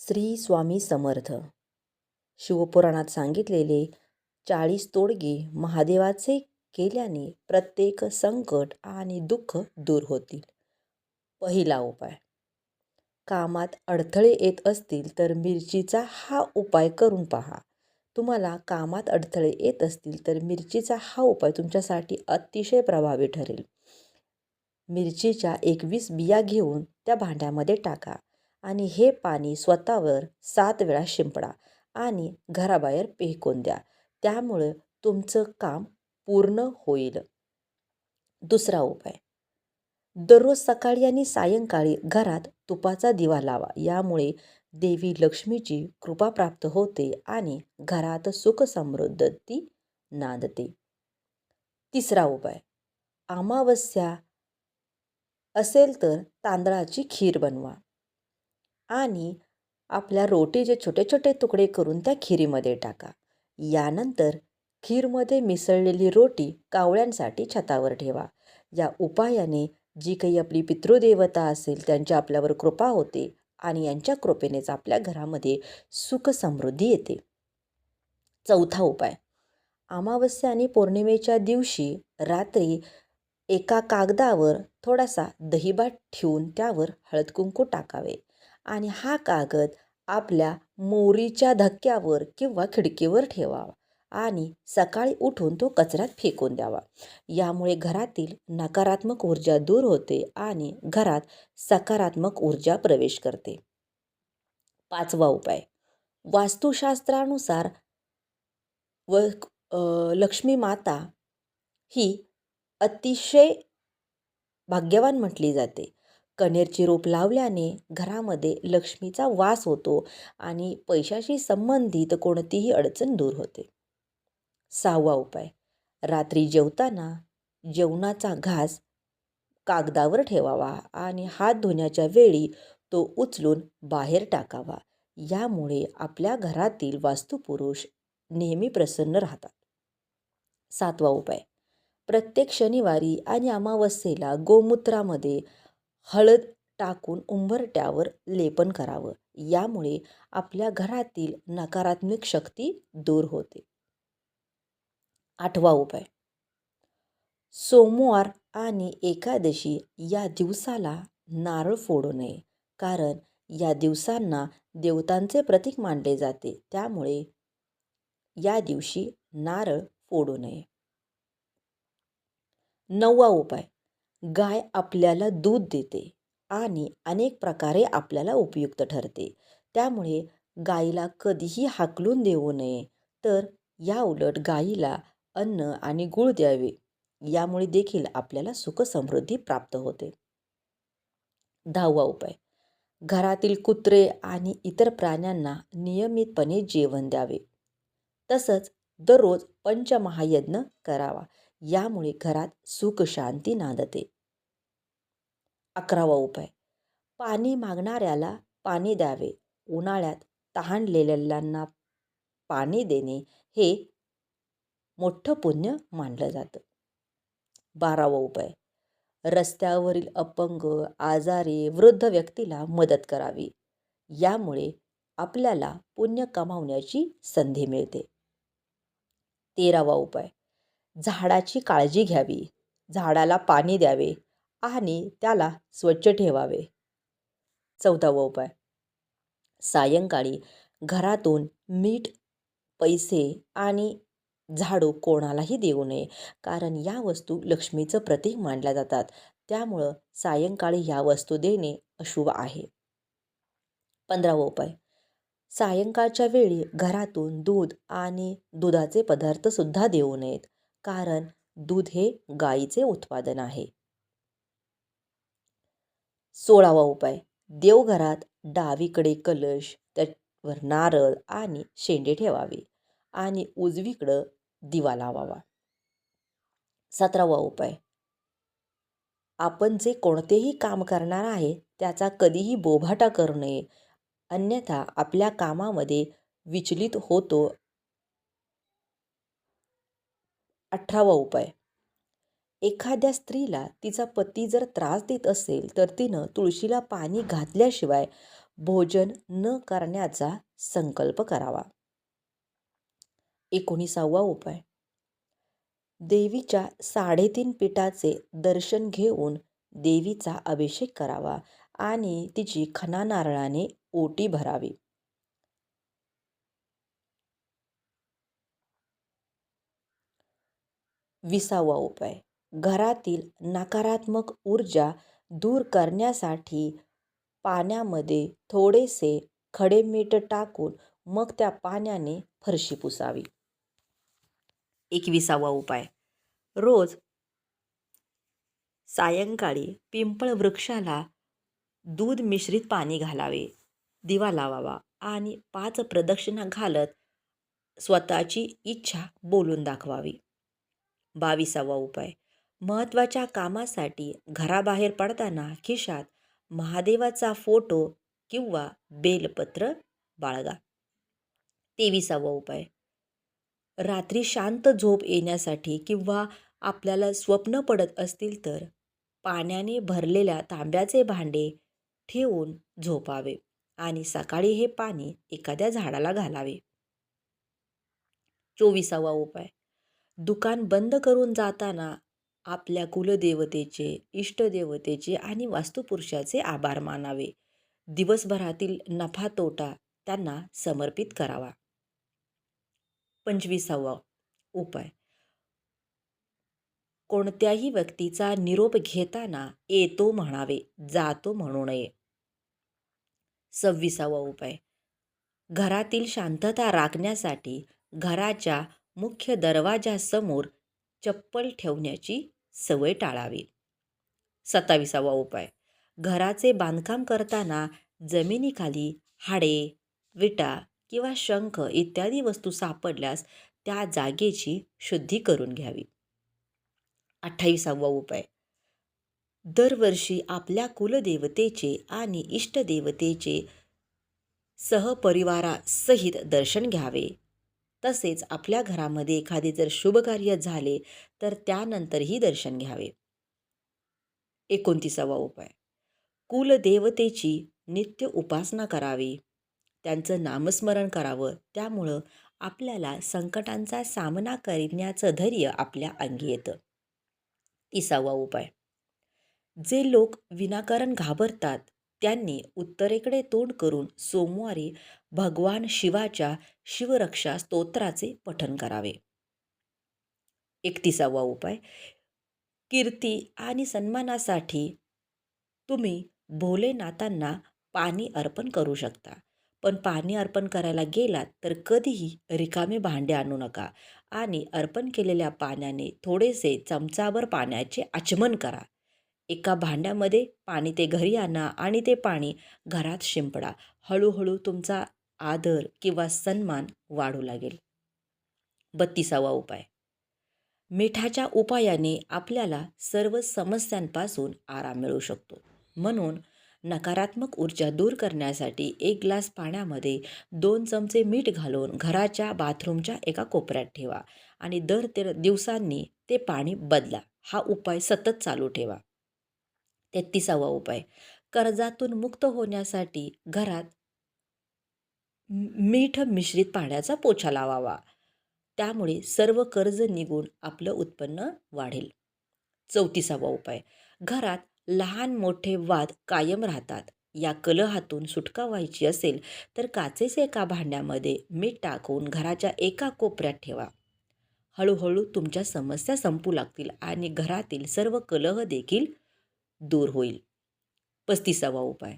श्री स्वामी समर्थ. शिवपुराणात सांगितलेले चाळीस तोडगे महादेवाचे केल्याने प्रत्येक संकट आणि दुःख दूर होतील. पहिला उपाय कामात अडथळे येत असतील तर मिरचीचा हा उपाय करून पहा. तुम्हाला कामात अडथळे येत असतील तर मिरचीचा हा उपाय तुमच्यासाठी अतिशय प्रभावी ठरेल. मिरचीच्या एकवीस बिया घेऊन त्या भांड्यामध्ये टाका. आणि हे पाणी स्वतःवर सात वेळा शिंपडा आणि घराबाहेर फेकून द्या. त्यामुळं तुमचं काम पूर्ण होईल. दुसरा उपाय. दररोज सकाळी आणि सायंकाळी घरात तुपाचा दिवा लावा. यामुळे देवी लक्ष्मीची कृपा प्राप्त होते आणि घरात सुख समृद्धी नांदते. तिसरा उपाय. अमावस्या असेल तर तांदळाची खीर बनवा. आणि आपल्या रोटीचे छोटे छोटे तुकडे करून त्या खिरीमध्ये टाका. यानंतर खीरमध्ये मिसळलेली रोटी कावळ्यांसाठी छतावर ठेवा. या उपायाने जी काही आपली पितृदेवता असेल त्यांची आपल्यावर कृपा होते आणि यांच्या कृपेनेच आपल्या घरामध्ये सुख समृद्धी येते. चौथा उपाय. अमावस्या आणि पौर्णिमेच्या दिवशी रात्री एका कागदावर थोडासा दहीभात ठेवून त्यावर हळद कुंकू टाकावे. आणि हा कागद आपल्या मोरीच्या धक्क्यावर किंवा खिडकीवर ठेवावा आणि सकाळी उठून तो कचऱ्यात फेकून द्यावा. यामुळे घरातील नकारात्मक ऊर्जा दूर होते आणि घरात सकारात्मक ऊर्जा प्रवेश करते. पाचवा उपाय. वास्तुशास्त्रानुसार व लक्ष्मी माता ही अतिशय भाग्यवान म्हटली जाते. कणेरची रोप लावल्याने घरामध्ये लक्ष्मीचा वास होतो आणि पैशाशी संबंधित कोणतीही अडचण दूर होते. सहावा उपाय. रात्री जेवताना जेवणाचा घास कागदावर ठेवावा आणि हात धुण्याच्या वेळी तो उचलून बाहेर टाकावा. यामुळे आपल्या घरातील वास्तुपुरुष नेहमी प्रसन्न राहतात. सातवा उपाय. प्रत्येक शनिवारी आणि अमावस्येला गोमूत्रामध्ये हळद टाकून उंबरट्यावर लेपन करावं. यामुळे आपल्या घरातील नकारात्मक शक्ती दूर होते. आठवा उपाय. सोमवार आणि एकादशी या दिवसाला नारळ फोडू नये. कारण या दिवसांना देवतांचे प्रतीक मानले जाते. त्यामुळे या दिवशी नारळ फोडू नये. नववा उपाय. गाय आपल्याला दूध देते आणि अनेक प्रकारे आपल्याला उपयुक्त ठरते. त्यामुळे गाईला कधीही हाकलून देऊ नये. तर या उलट गाईला अन्न आणि गुळ द्यावे. यामुळे देखील आपल्याला सुखसमृद्धी प्राप्त होते. दहावा उपाय. घरातील कुत्रे आणि इतर प्राण्यांना नियमितपणे जेवण द्यावे. तसंच दररोज पंचमहायज्ञ करावा. यामुळे घरात सुख शांती नांदते. अकरावा उपाय. पाणी मागणाऱ्याला पाणी द्यावे. उन्हाळ्यात तहानलेल्यांना पाणी देणे हे मोठं पुण्य मानलं जातं. बारावा उपाय. रस्त्यावरील अपंग आजारी वृद्ध व्यक्तीला मदत करावी. यामुळे आपल्याला पुण्य कमावण्याची संधी मिळते. तेरावा उपाय. झाडाची काळजी घ्यावी. झाडाला पाणी द्यावे आणि त्याला स्वच्छ ठेवावे. चौदावा उपाय. सायंकाळी घरातून मीठ पैसे आणि झाडू कोणालाही देऊ नये कारण या वस्तू लक्ष्मीचं प्रतीक मानल्या जातात. त्यामुळं सायंकाळी या वस्तू देणे अशुभ आहे. पंधरावा उपाय. सायंकाळच्या वेळी घरातून दूध आणि दुधाचे पदार्थसुद्धा देऊ नयेत. कारण दूध हे गाईचे उत्पादन आहे. सोळावा उपाय. देवघरात डावीकडे कलश त्यावर नारळ आणि शेंडे ठेवावे आणि उजवीकडं दिवा लावावा. सतरावा उपाय. आपण जे कोणतेही काम करणार आहे त्याचा कधीही बोभाटा करू नये. अन्यथा आपल्या कामामध्ये विचलित होतो अठरावा उपाय. एखाद्या स्त्रीला तिचा पती जर त्रास देत असेल तर तिनं तुळशीला पाणी घातल्याशिवाय भोजन न करण्याचा संकल्प करावा. एकोणीसावा उपाय. देवीच्या साडेतीन पीठाचे दर्शन घेऊन देवीचा अभिषेक करावा आणि तिची खना नारळाने ओटी भरावी. विसावा उपाय. घरातील नकारात्मक ऊर्जा दूर करण्यासाठी पाण्यामध्ये थोडेसे खडे मीठ टाकून मग त्या पाण्याने फरशी पुसावी. एकविसावा उपाय. रोज सायंकाळी पिंपळ वृक्षाला दूध मिश्रित पाणी घालावे. दिवा लावावा आणि पाच प्रदक्षिणा घालत स्वतःची इच्छा बोलून दाखवावी. बावीसावा उपाय. महत्त्वाच्या कामासाठी घराबाहेर पडताना खिशात महादेवाचा फोटो किंवा बेलपत्र बाळगा. तेविसावा उपाय. रात्री शांत झोप येण्यासाठी किंवा आपल्याला स्वप्न पडत असतील तर पाण्याने भरलेल्या तांब्याचे भांडे ठेवून झोपावे आणि सकाळी हे पाणी एखाद्या झाडाला घालावे. चोवीसावा उपाय. दुकान बंद करून जाताना आपल्या कुलदेवतेचे इष्टदेवतेचे आणि वास्तुपुरुषाचे आभार मानावे. दिवसभरातील नफा तोटा त्यांना समर्पित करावा. पंचवीसावा उपाय. कोणत्याही व्यक्तीचा निरोप घेताना येतो म्हणावे जातो म्हणू नये. सव्वीसावा उपाय. घरातील शांतता राखण्यासाठी घराच्या मुख्य दरवाजासमोर चप्पल ठेवण्याची सवय टाळावी. सत्ताविसावा उपाय. घराचे बांधकाम करताना जमिनीखाली हाडे विटा किंवा शंख इत्यादी वस्तू सापडल्यास त्या जागेची शुद्धी करून घ्यावी. अठ्ठावीसावा उपाय. दरवर्षी आपल्या कुलदेवतेचे आणि इष्टदेवतेचे सहपरिवारासहित दर्शन घ्यावे. तसेच आपल्या घरामध्ये एखादे जर शुभकार्य झाले तर त्यानंतरही दर्शन घ्यावे. एकोणतीसावा उपाय. कुलदेवतेची नित्य उपासना करावी. त्यांचं नामस्मरण करावं. त्यामुळं आपल्याला संकटांचा सामना करण्याचं धैर्य आपल्या अंगी येतं. तिसावा उपाय. जे लोक विनाकारण घाबरतात त्यांनी उत्तरेकडे तोंड करून सोमवारी भगवान शिवाच्या शिवरक्षा स्तोत्राचे पठन करावे. एकतीसावा उपाय कीर्ती आणि सन्मानासाठी तुम्ही भोलेनाथांना पाणी अर्पण करू शकता. पण पाणी अर्पण करायला गेलात तर कधीही रिकामे भांडे आणू नका आणि अर्पण केलेल्या पाण्याने थोडेसे चमचाभर पाण्याचे आचमन करा. एका भांड्यामध्ये पाणी ते घरी आणा आणि ते पाणी घरात शिंपडा. हळूहळू तुमचा आदर किंवा सन्मान वाढू लागेल. बत्तीसावा उपाय. मिठाच्या उपायाने आपल्याला सर्व समस्यांपासून आराम मिळू शकतो. म्हणून नकारात्मक ऊर्जा दूर करण्यासाठी एक ग्लास पाण्यामध्ये दोन चमचे मीठ घालून घराच्या बाथरूमच्या एका कोपऱ्यात ठेवा आणि दर ते दिवसांनी ते पाणी बदला. हा उपाय सतत चालू ठेवा. तेहतीसावा उपाय. कर्जातून मुक्त होण्यासाठी घरात मीठ मिश्रित पाण्याचा पोछा लावावा. त्यामुळे सर्व कर्ज निघून आपलं उत्पन्न वाढेल. चौतीसावा उपाय. घरात लहान मोठे वाद कायम राहतात. या कलहातून सुटका व्हायची असेल तर काचेचे एका भांड्यामध्ये मीठ टाकून घराच्या एका कोपऱ्यात ठेवा. हळूहळू तुमच्या समस्या संपू लागतील आणि घरातील सर्व कलह देखील दूर होईल. पस्तीसावा उपाय.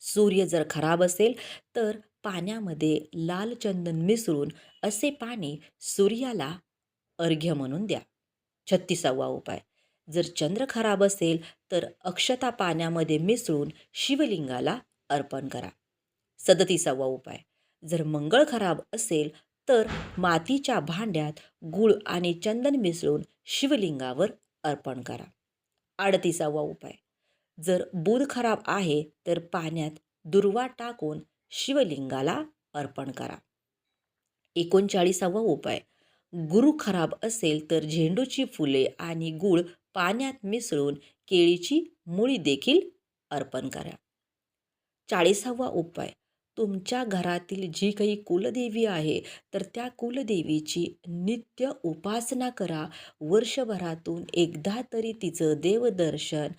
सूर्य जर खराब असेल तर पाण्यामध्ये लाल चंदन मिसळून असे पाणी सूर्याला अर्घ्य म्हणून द्या. छत्तीसावा उपाय. जर चंद्र खराब असेल तर अक्षता पाण्यामध्ये मिसळून शिवलिंगाला अर्पण करा. सदतीसावा उपाय. जर मंगळ खराब असेल तर मातीच्या भांड्यात गूळ आणि चंदन मिसळून शिवलिंगावर अर्पण करा. अडतीसावा उपाय. जर बुध खराब आहे तर पाण्यात दुर्वा टाकून शिवलिंगाला अर्पण करा. एकोणचाळीसावा उपाय. गुरु खराब असेल तर झेंडूची फुले आणि गूळ पाण्यात मिसळून केळीची मुळी देखील अर्पण करा. चाळीसावा उपाय. तुमच्या घरातील जी काही कुलदेवी आहे तर त्या कुलदेवीची नित्य उपासना करा. वर्षभरातून एकदा तरी तिचं देवदर्शन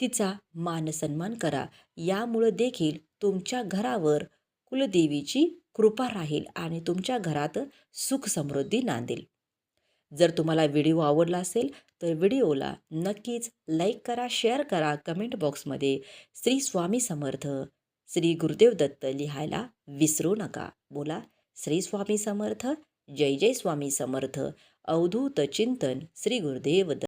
तिचा मानसन्मान करा. यामुळं देखील तुमच्या घरावर कुलदेवीची कृपा राहील आणि तुमच्या घरात सुख समृद्धी नांदेल. जर तुम्हाला व्हिडिओ आवडला असेल तर व्हिडिओला नक्कीच लाईक करा शेअर करा. कमेंट बॉक्समध्ये श्री स्वामी समर्थ. श्री गुरुदेव दत्त लिहायला विसरू नका. बोला श्री स्वामी समर्थ जय जय स्वामी समर्थ अवधूत चिंतन श्री गुरुदेव दत्त.